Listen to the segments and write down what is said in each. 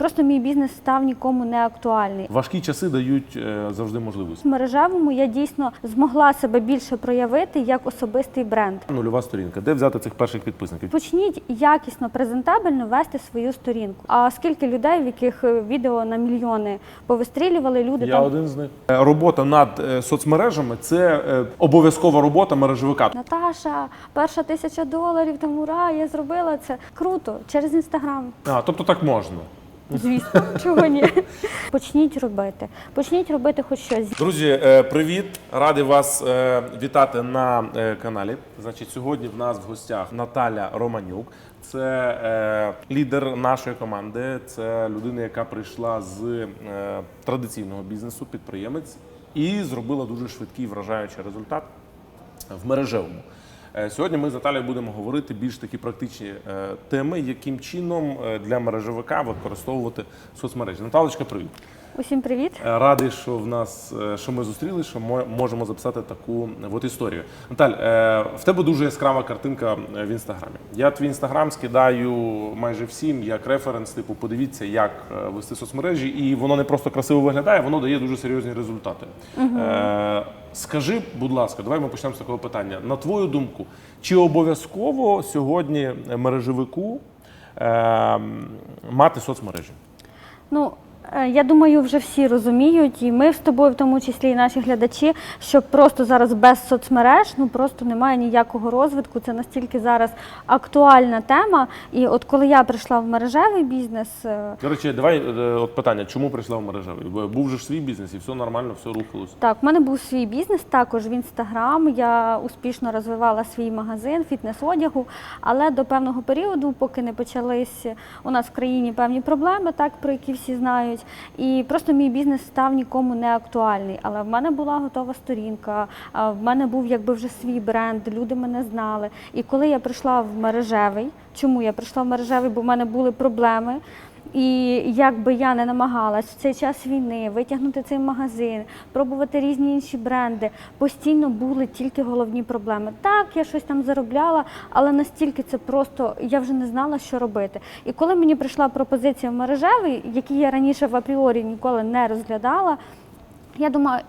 Просто мій бізнес став нікому не актуальний. Важкі часи дають е, завжди можливості. В мережевому я дійсно змогла себе більше проявити як особистий бренд. Нульова сторінка. Де взяти цих перших підписників? Почніть якісно, презентабельно вести свою сторінку. А скільки людей, в яких е, відео на мільйони повистрілювали, люди Я там один з них. Е, Робота над соцмережами це обов'язкова робота мережевика. Наташа, перша тисяча доларів, там ура, я зробила це. Круто, через інстаграм. А, тобто так можна. Звісно, чого ні. Почніть робити. Почніть робити хоч щось. Друзі, е, привіт! Радий вас е, вітати на е, каналі. Значить, сьогодні в нас в гостях Наталя Романюк. Це е, лідер нашої команди. Це людина, яка прийшла з е, традиційного бізнесу, підприємець, і зробила дуже швидкий вражаючий результат в мережевому. Е, Сьогодні ми з Наталією будемо говорити більш такі практичні е, теми, яким чином е, для мережевика використовувати соцмережі. Наталочка, привіт. Усім привіт. Радий, що в нас що ми зустрілись, що ми можемо записати таку от історію. Наталь, в тебе дуже яскрава картинка в інстаграмі. Я твій інстаграм скидаю майже всім як референс. Типу, подивіться, як вести соцмережі, і воно не просто красиво виглядає, воно дає дуже серйозні результати. Е, Скажи, будь ласка, давай ми почнемо з такого питання. На твою думку, чи обов'язково сьогодні мережевику е, мати соцмережі? Ну я думаю, вже всі розуміють, і ми з тобою, в тому числі і наші глядачі, що просто зараз без соцмереж ну просто немає ніякого розвитку. Це настільки зараз актуальна тема. І от коли я прийшла в мережевий бізнес, е, До речі, давай е, от питання, чому прийшла в мережевий? Бо Був же ж свій бізнес і все нормально, все рухалось. Так, в мене був свій бізнес також в інстаграм. Я успішно розвивала свій магазин фітнес-одягу, але до певного періоду, поки не почались у нас в країні певні проблеми, так про які всі знають. І просто мій бізнес став нікому не актуальний. Але в мене була готова сторінка, в мене був якби вже свій бренд, люди мене знали. І коли я прийшла в мережевий, чому я прийшла в мережевий? Бо в мене були проблеми. І як би я не намагалась в цей час війни витягнути цей магазин, пробувати різні інші бренди, постійно були тільки головні проблеми. Так, я щось там заробляла, але настільки це просто я вже не знала, що робити. І коли мені прийшла пропозиція в мережевий, який я раніше в апріорі ніколи не розглядала, я думаю,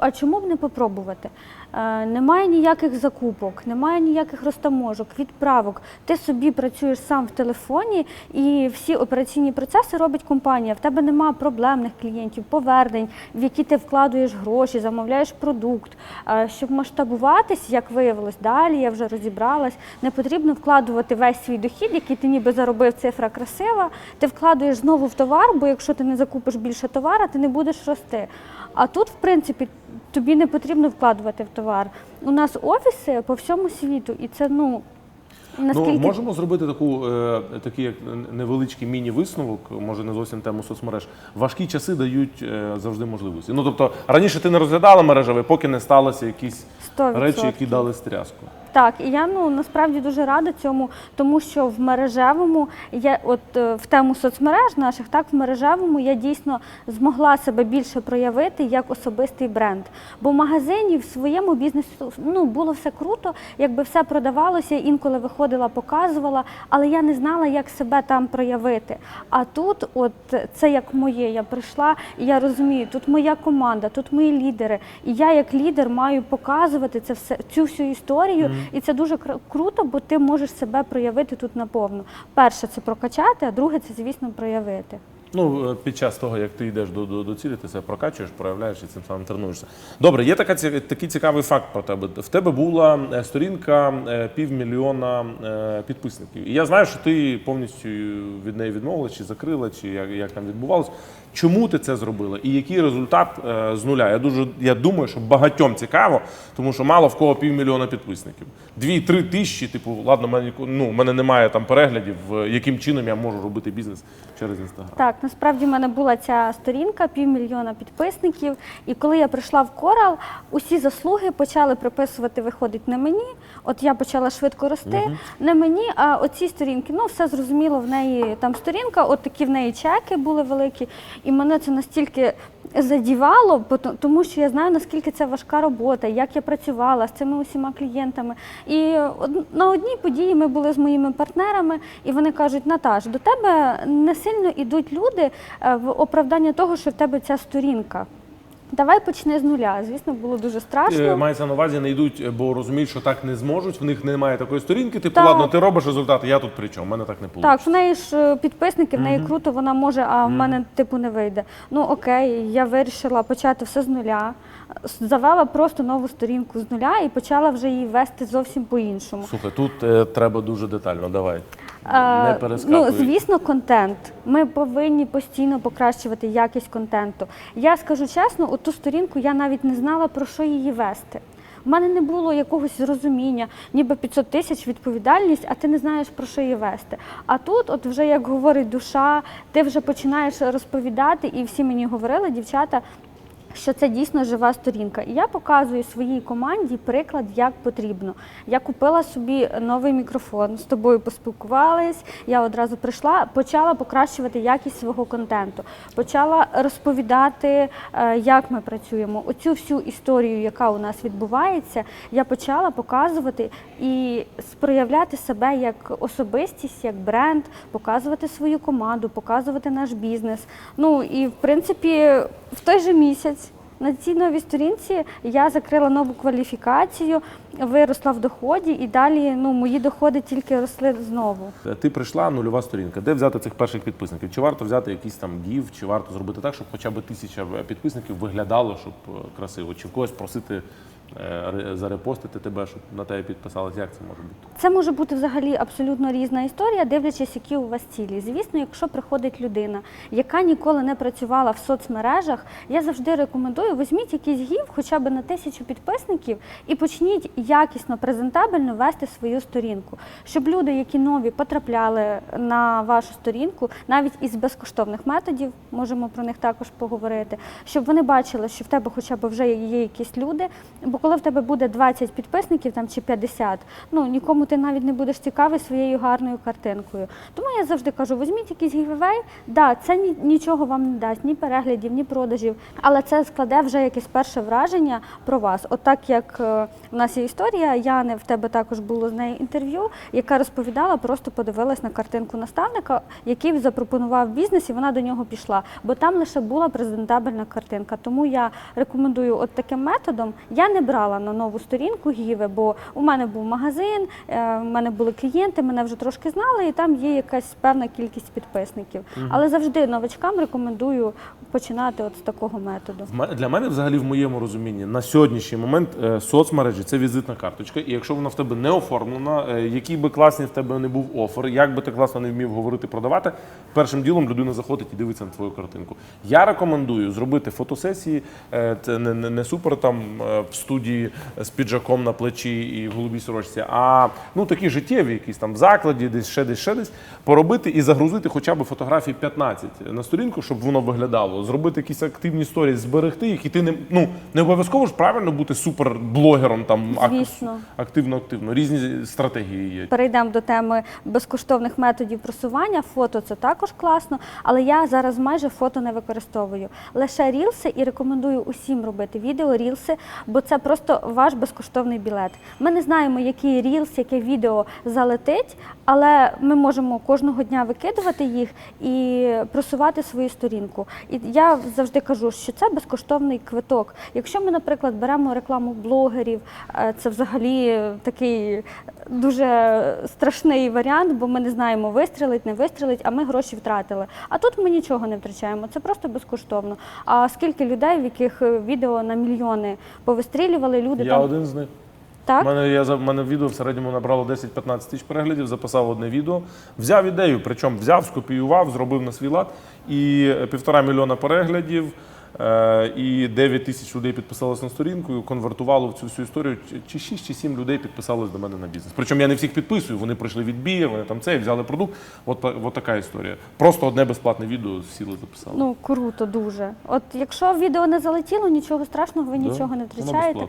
а чому б не попробувати? Е, немає ніяких закупок, немає ніяких розтаможок, відправок. Ти собі працюєш сам в телефоні, і всі операційні процеси робить компанія. В тебе немає проблемних клієнтів, повернень, в які ти вкладуєш гроші, замовляєш продукт. Е, щоб масштабуватись, як виявилось, далі я вже розібралась. Не потрібно вкладувати весь свій дохід, який ти ніби заробив, цифра красива. Ти вкладуєш знову в товар, бо якщо ти не закупиш більше товара, ти не будеш рости. А тут, в принципі, тобі не потрібно вкладувати в товар. У нас офіси по всьому світу, і це ну наскільки Ну, можемо зробити таку, е, такий як невеличкий міні-висновок, може не зовсім тему соцмереж. Важкі часи дають е, завжди можливості. Ну тобто раніше ти не розглядала мережевий, поки не сталося якісь 100%. речі, які дали стряску. Так, і я ну насправді дуже рада цьому, тому що в мережевому я от е, в тему соцмереж наших, так в мережевому я дійсно змогла себе більше проявити як особистий бренд. Бо в магазині в своєму бізнесі ну було все круто, якби все продавалося, інколи виходила, показувала, але я не знала, як себе там проявити. А тут, от це як моє, я прийшла, і я розумію, тут моя команда, тут мої лідери. І я як лідер маю показувати це все цю всю історію. І це дуже кр- круто, бо ти можеш себе проявити тут наповну. Перше це прокачати, а друге це, звісно, проявити. Ну, е, під час того, як ти йдеш до, до, до цілі, ти себе прокачуєш, проявляєш і цим самим тренуєшся. Добре, є така, такий цікавий факт про тебе. В тебе була е, сторінка е, півмільйона підписників. І я знаю, що ти повністю від неї відмовилась, чи закрила, чи як, як там відбувалось. Чому ти це зробила? І який результат з нуля? Я дуже я думаю, що багатьом цікаво, тому що мало в кого півмільйона підписників. Дві-три тисячі, типу, ладно, мене ну, мене немає там переглядів, яким чином я можу робити бізнес через інстаграм. Так, насправді в мене була ця сторінка, півмільйона підписників. І коли я прийшла в Корал, усі заслуги почали приписувати, виходить не мені. От я почала швидко рости, не мені, а оці сторінки. Ну, все зрозуміло, в неї там сторінка, от такі в неї чеки були великі. І мене це настільки задівало, тому що я знаю, наскільки це важка робота, як я працювала з цими усіма клієнтами. І на одній події ми були з моїми партнерами, і вони кажуть: Наташ, до тебе не сильно йдуть люди е, в оправдання того, що в тебе ця сторінка. Давай почни з нуля. Звісно, було дуже страшно. Е, Мається на увазі, не йдуть, бо розуміють, що так не зможуть, в них немає такої сторінки. Типу, Так. ладно, ти робиш результати, я тут при чому, в мене так не вийде. Так, в неї ж е, підписники, в неї круто, вона може, а в мене типу не вийде. Ну окей, я вирішила почати все з нуля. Завела просто нову сторінку з нуля і почала вже її вести зовсім по-іншому. Слухай, тут е, треба дуже детально, давай. Е, Не. Ну, звісно, контент. Ми повинні постійно покращувати якість контенту. Я скажу чесно, ту сторінку я навіть не знала, про що її вести. У мене не було якогось зрозуміння, ніби 500 тисяч відповідальність, а ти не знаєш про що її вести. А тут, от вже як говорить душа, ти вже починаєш розповідати, і всі мені говорили, дівчата, що це дійсно жива сторінка. І я показую своїй команді приклад, як потрібно. Я купила собі новий мікрофон, з тобою поспілкувались. Я одразу прийшла, почала покращувати якість свого контенту, почала розповідати, е, як ми працюємо. Оцю всю історію, яка у нас відбувається, я почала показувати і проявляти себе як особистість, як бренд, показувати свою команду, показувати наш бізнес. Ну і в принципі, в той же місяць. На цій новій сторінці я закрила нову кваліфікацію, виросла в доході, і далі ну, мої доходи тільки росли знову. Ти прийшла нульова сторінка. Де взяти цих перших підписників? Чи варто взяти якийсь там гів, чи варто зробити так, щоб хоча б тисяча підписників виглядало, щоб е, красиво, чи в когось просити зарепостити тебе, щоб на тебе підписалось? Як це може бути? Це може бути взагалі абсолютно різна історія, дивлячись, які у вас цілі. Звісно, якщо приходить людина, яка ніколи не працювала в соцмережах, я завжди рекомендую, візьміть якийсь гів, хоча б на тисячу підписників, і почніть якісно, презентабельно вести свою сторінку, щоб люди, які нові потрапляли на вашу сторінку, навіть із безкоштовних методів, можемо про них також поговорити, щоб вони бачили, що в тебе хоча б вже є якісь люди. Бо коли в тебе буде 20 підписників там чи 50, ну нікому ти навіть не будеш цікавий своєю гарною картинкою. Тому я завжди кажу: візьміть якийсь гівевей, да, це ні, нічого вам не дасть, ні переглядів, ні продажів, але це складе вже якесь перше враження про вас. От так як е, в нас є історія, Яни, в тебе також було з нею інтерв'ю, яка розповідала, просто подивилась на картинку наставника, який запропонував бізнес, і вона до нього пішла. Бо там лише була презентабельна картинка. Тому я рекомендую от таким методом. Я не брала на нову сторінку Гіви, бо у мене був магазин, е, у мене були клієнти, мене вже трошки знали, і там є якась певна кількість підписників. Але завжди новачкам рекомендую починати от з такого методу. В Для мене, взагалі, в моєму розумінні, на сьогоднішній момент е, соцмережі це візитна карточка. І якщо вона в тебе не оформлена, е, який би класний в тебе не був офер, як би ти класно не вмів говорити, продавати, першим ділом людина заходить і дивиться на твою картинку. Я рекомендую зробити фотосесії. Це не, не, не супер там в студії з піджаком на плечі і в голубій сорочці, а ну такі життєві, якісь там в закладі, десь ще десь ще десь, поробити і загрузити хоча б фотографій 15 на сторінку, щоб воно виглядало. Зробити якісь активні сторії, зберегти, які ти не ну не обов'язково ж правильно бути суперблогером там Звісно. активно активно. Різні стратегії є. Перейдемо до теми безкоштовних методів просування. Фото це також класно, але я зараз майже фото не використовую. Лише рілси і рекомендую усім робити відео рілси, бо це просто ваш безкоштовний білет. Ми не знаємо, який рілс, яке відео залетить, але ми можемо кожного дня викидувати їх і просувати свою сторінку. І я завжди кажу, що це безкоштовний квиток. Якщо ми, наприклад, беремо рекламу блогерів, е, це взагалі такий дуже страшний варіант, бо ми не знаємо, вистрілить, не вистрілить, а ми гроші втратили. А тут ми нічого не втрачаємо, це просто безкоштовно. А скільки людей, в яких е, відео на мільйони повистрілювали, люди Я там один з них. так. У мене я мене відео в середньому набрало 10-15 тисяч переглядів, записав одне відео, взяв ідею, причому взяв, скопіював, зробив на свій лад і е, півтора мільйона переглядів. Е, І 9 тисяч людей підписалось на сторінку, і конвертувало в цю всю історію. Чи- Чи 6 чи 7 людей підписалось до мене на бізнес. Причому я не всіх підписую, вони пройшли відбір, вони там це і взяли продукт. От, от така історія. Просто одне безплатне відео сіли, записали. Ну круто, дуже. От якщо відео не залетіло, нічого страшного, ви Да, нічого не втрачаєте.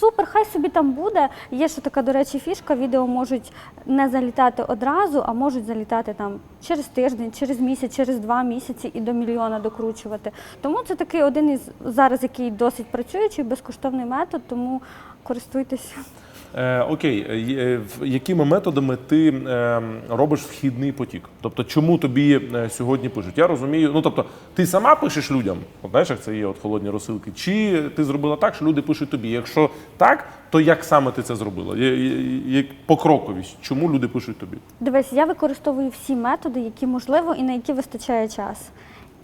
Супер, хай собі там буде. Є ще така, до речі, фішка. Відео можуть не залітати одразу, а можуть залітати там через тиждень, через місяць, через два місяці і до мільйона докручувати. Тому це такий один із зараз, який досить працюючий, безкоштовний метод, тому користуйтесь. Е, окей, е, якими методами ти е, робиш вхідний потік? Тобто, чому тобі е, сьогодні пишуть? Я розумію, ну тобто, ти сама пишеш людям, от знаєш, як це є от холодні розсилки, чи ти зробила так, що люди пишуть тобі? Якщо так, то як саме ти це зробила? Як покроковість, чому люди пишуть тобі? Дивись, я використовую всі методи, які можливо і на які вистачає час.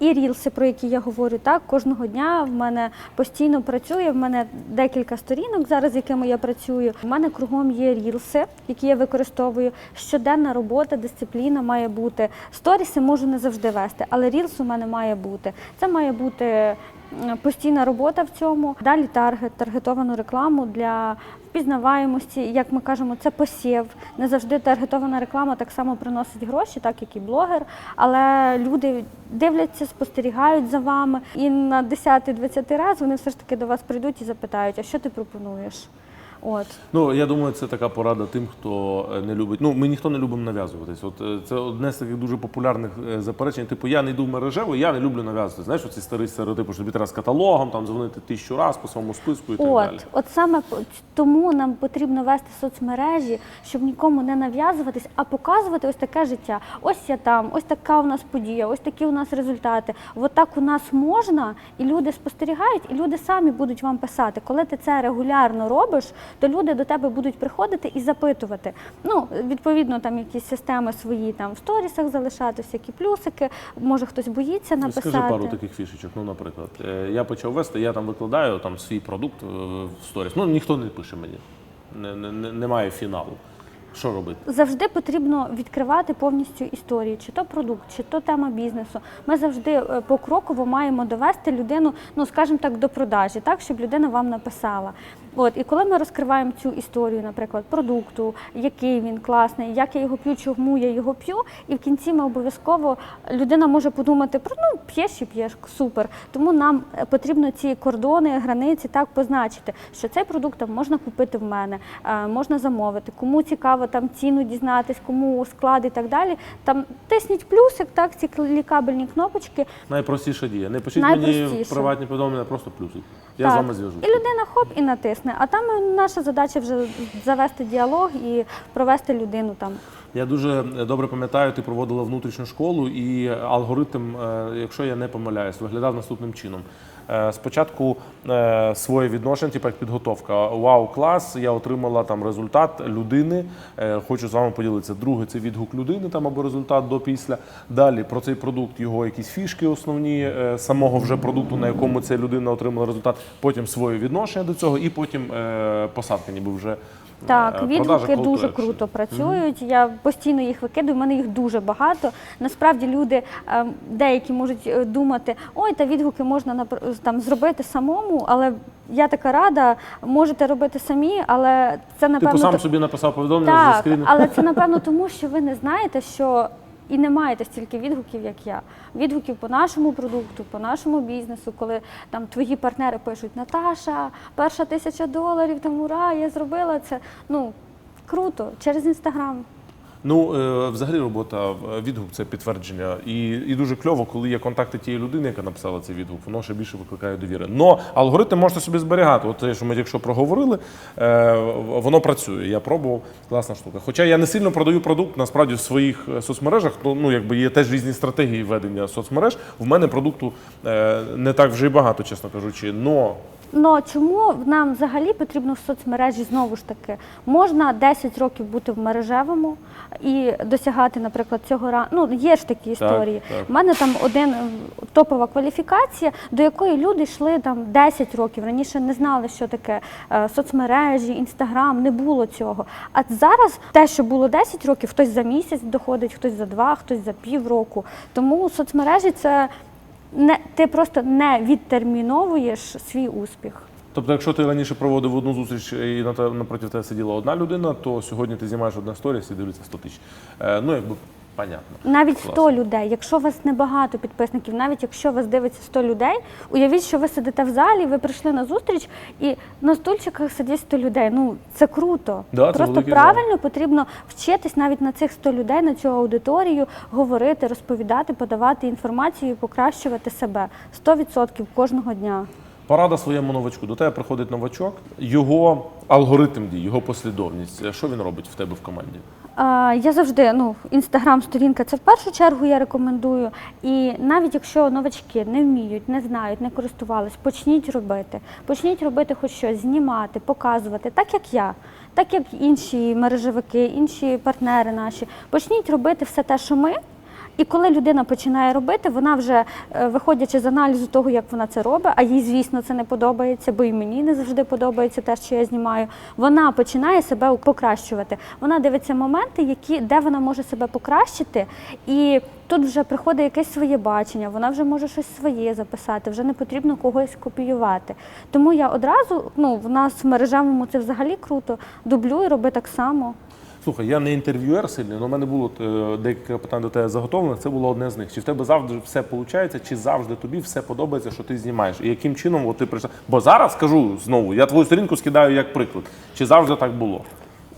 І рілси, про які я говорю, так кожного дня в мене постійно працює. В мене декілька сторінок зараз, з якими я працюю. У мене кругом є рілси, які я використовую. Щоденна робота, дисципліна має бути. Сторіси можу не завжди вести, але рілс у мене має бути. Це має бути постійна робота в цьому. Далі таргет, таргетовану рекламу для впізнаваємості, як ми кажемо, це посів. Не завжди таргетована реклама так само приносить гроші, так як і блогер. Але люди дивляться, спостерігають за вами, і на 10-20 раз вони все ж таки до вас прийдуть і запитають, а що ти пропонуєш? От. Ну я думаю, це така порада тим, хто е, не любить. Ну ми ніхто не любимо нав'язуватись. От е, це одне з таких дуже популярних е, заперечень. Типу, я не йду в мережево, я не люблю нав'язувати. Знаєш, оці старі стереотипи, що тобі треба з каталогом, там дзвонити тисячу разів по своєму списку і так От, далі. от саме тому нам потрібно вести соцмережі, щоб нікому не нав'язуватись, а показувати ось таке життя. Ось я там, ось така у нас подія, ось такі у нас результати. От так у нас можна, і люди спостерігають, і люди самі будуть вам писати. Коли ти це регулярно робиш, то люди до тебе будуть приходити і запитувати. Ну, відповідно, там якісь системи свої там в сторісах залишати, всякі плюсики. Може хтось боїться написати. Скажи пару таких фішечок. Ну, наприклад, е, я почав вести, я там викладаю там свій продукт е, в сторіс. Ну ніхто не пише мені. Не, не, не- немає фіналу. Що робити? Завжди потрібно відкривати повністю історію, чи то продукт, чи то тема бізнесу. Ми завжди е, покроково маємо довести людину, ну скажімо так, до продажі, так щоб людина вам написала. От і коли ми розкриваємо цю історію, наприклад, продукту, який він класний, як я його п'ю, чому я його п'ю, і в кінці ми обов'язково людина може подумати про ну п'єш і п'єш, супер. Тому нам е, потрібно ці кордони, границі так позначити, що цей продукт там можна купити в мене, е, можна замовити. Кому цікаво там ціну дізнатись, кому склад і так далі. Там тисніть плюсик, так ці клікабельні кнопочки. Найпростіша дія. Не пишіть мені приватні повідомлення, просто плюсик. Я так. з вами зв'яжусь. І людина хоп і натисне. А там е, наша задача вже завести діалог і провести людину там. Я дуже добре пам'ятаю, ти проводила внутрішню школу, і алгоритм, е, якщо я не помиляюсь, виглядав наступним чином. Е, Спочатку е, своє відношення, типу як підготовка. Вау, клас! Я отримала там результат людини. е, Хочу з вами поділитися. Друге це відгук людини там або результат до після. Далі про цей продукт, його якісь фішки основні е, самого вже продукту, на якому ця людина отримала результат. Потім своє відношення до цього, і потім е, посадка, ніби вже е, Так, відгуки дуже круто працюють. Я постійно їх викидаю. У мене їх дуже багато. Насправді люди е, деякі можуть е, думати, ой, та відгуки можна там зробити самому, але я така рада, можете робити самі, але це напевно Типу сам собі написав повідомлення, так, заскрінив. але це напевно тому, що ви не знаєте, що. І не маєте стільки відгуків, як я. Відгуків по нашому продукту, по нашому бізнесу, коли там твої партнери пишуть Наташа, перша тисяча доларів, там ура, я зробила це. Ну круто, через інстаграм. Ну, е, взагалі робота е, відгук це підтвердження. І, і дуже кльово, коли є контакти тієї людини, яка написала цей відгук, воно ще більше викликає довіри. Но алгоритм можете собі зберігати. От те, що ми якщо проговорили, е, воно працює. Я пробував, класна штука. Хоча я не сильно продаю продукт насправді в своїх соцмережах, то ну якби є теж різні стратегії ведення соцмереж. В мене продукту не так вже й багато, чесно кажучи. Но Ну чому нам взагалі потрібно в соцмережі знову ж таки? Можна 10 років бути в мережевому і досягати, наприклад, цього ра... Ну, є ж такі історії. так. У мене там один топова кваліфікація, до якої люди йшли там 10 років. Раніше не знали, що таке е, соцмережі, інстаграм, не було цього. А зараз те, що було 10 років, хтось за місяць доходить, хтось за два, хтось за півроку. Тому соцмережі це не ти просто не відтерміновуєш свій успіх. Тобто, якщо ти раніше проводив одну зустріч і на напроти тебе сиділа одна людина, то сьогодні ти знімаєш одне сторіс і дивиться 100 тисяч. Е, ну, якби Понятно. Навіть Класно. 100 людей. Якщо у вас небагато підписників, навіть якщо вас дивиться 100 людей, уявіть, що ви сидите в залі, ви прийшли на зустріч, і на стульчиках сидять 100 людей. Ну це круто. Да, це Просто великий правильно потрібно вчитись навіть на цих 100 людей, на цю аудиторію, говорити, розповідати, подавати інформацію, і покращувати себе 100% кожного дня. Порада своєму новачку. До тебе приходить новачок, його алгоритм дій, його послідовність. Що він робить в тебе в команді? Я завжди ну інстаграм-сторінка це в першу чергу я рекомендую. І навіть якщо новачки не вміють, не знають, не користувались, почніть робити. Почніть робити хоч щось, знімати, показувати, так як я, так як інші мережевики, інші партнери наші. Почніть робити все те, що ми. І коли людина починає робити, вона вже е, виходячи з аналізу того, як вона це робить, а їй, звісно, це не подобається, бо і мені не завжди подобається те, що я знімаю. Вона починає себе покращувати. Вона дивиться моменти, які де вона може себе покращити, і тут вже приходить якесь своє бачення. Вона вже може щось своє записати, вже не потрібно когось копіювати. Тому я одразу, ну в нас в мережевому це взагалі круто. Дублюю, роби так само. Слухай, я не інтерв'юер сильний, але в мене було е, декілька питань до тебе заготовлених. Це було одне з них. Чи в тебе завжди все виходить, чи завжди тобі все подобається, що ти знімаєш? І яким чином от ти прийшла? Бо зараз кажу знову, я твою сторінку скидаю як приклад. Чи завжди так було?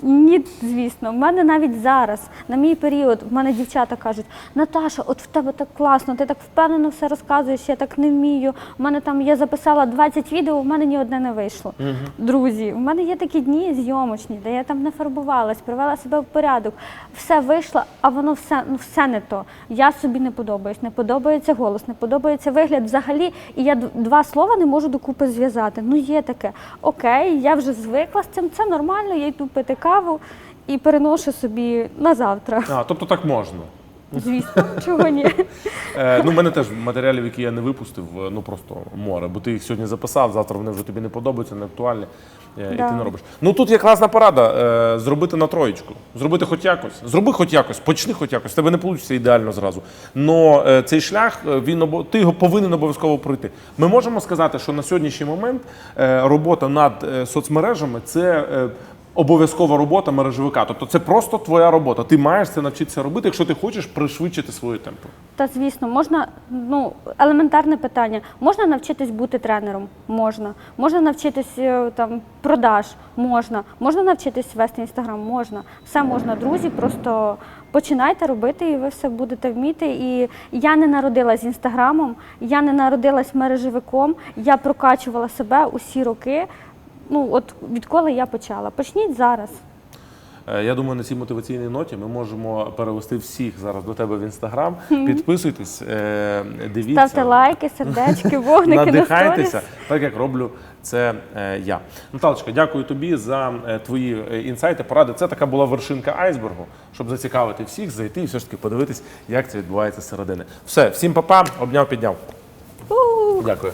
Ні, звісно, в мене навіть зараз, на мій період, в мене дівчата кажуть: Наташа, от в тебе так класно, ти так впевнено все розказуєш, я так не вмію. У мене там я записала 20 відео, в мене ні одне не вийшло. Друзі, в мене є такі дні зйомочні, де я там не фарбувалась, привела себе в порядок, все вийшло, а воно все, ну все не то. Я собі не подобаюсь, не подобається голос, не подобається вигляд взагалі. І я два слова не можу докупи зв'язати. Ну є таке. Окей, я вже звикла з цим, це нормально, я йду пити каву і переношу собі на завтра. А, тобто так можна. Звісно, чого ні. Е, ну, в мене теж матеріалів, які я не випустив, е, ну просто море. Бо ти їх сьогодні записав, завтра вони вже тобі не подобаються, не актуальні. е, І Да. ти не робиш. Ну тут є класна порада е, зробити на троєчку. Зробити хоч якось. Зроби хоч якось, почни хоч якось. В Тебе не вийде ідеально зразу. Но е, цей шлях е, він обо- ти його повинен обов'язково пройти. Ми можемо сказати, що на сьогоднішній момент е, робота над е, соцмережами це. е, Обов'язкова робота мережевика. Тобто це просто твоя робота. Ти маєш це навчитися робити, якщо ти хочеш пришвидшити свої темпи. Та звісно, можна, ну елементарне питання. Можна навчитись бути тренером? Можна. Можна навчитись е, там продаж? Можна. Можна навчитись вести інстаграм? Можна. Все можна, друзі. Просто починайте робити, і ви все будете вміти. І я не народилась інстаграмом, я не народилась мережевиком. Я прокачувала себе усі роки. Ну, от відколи я почала. Почніть зараз. Е, Я думаю, на цій мотиваційній ноті ми можемо перевести всіх зараз до тебе в інстаграм. Підписуйтесь, е, дивіться, Ставте лайки, сердечки, вогники надихайтеся, сторіс. так як роблю це е, я. Наталочка, дякую тобі за твої інсайти, поради. Це така була вершинка айсбергу, щоб зацікавити всіх, зайти і все ж таки подивитись, як це відбувається зсередини. Все, всім па-па, обняв, підняв. Дякую.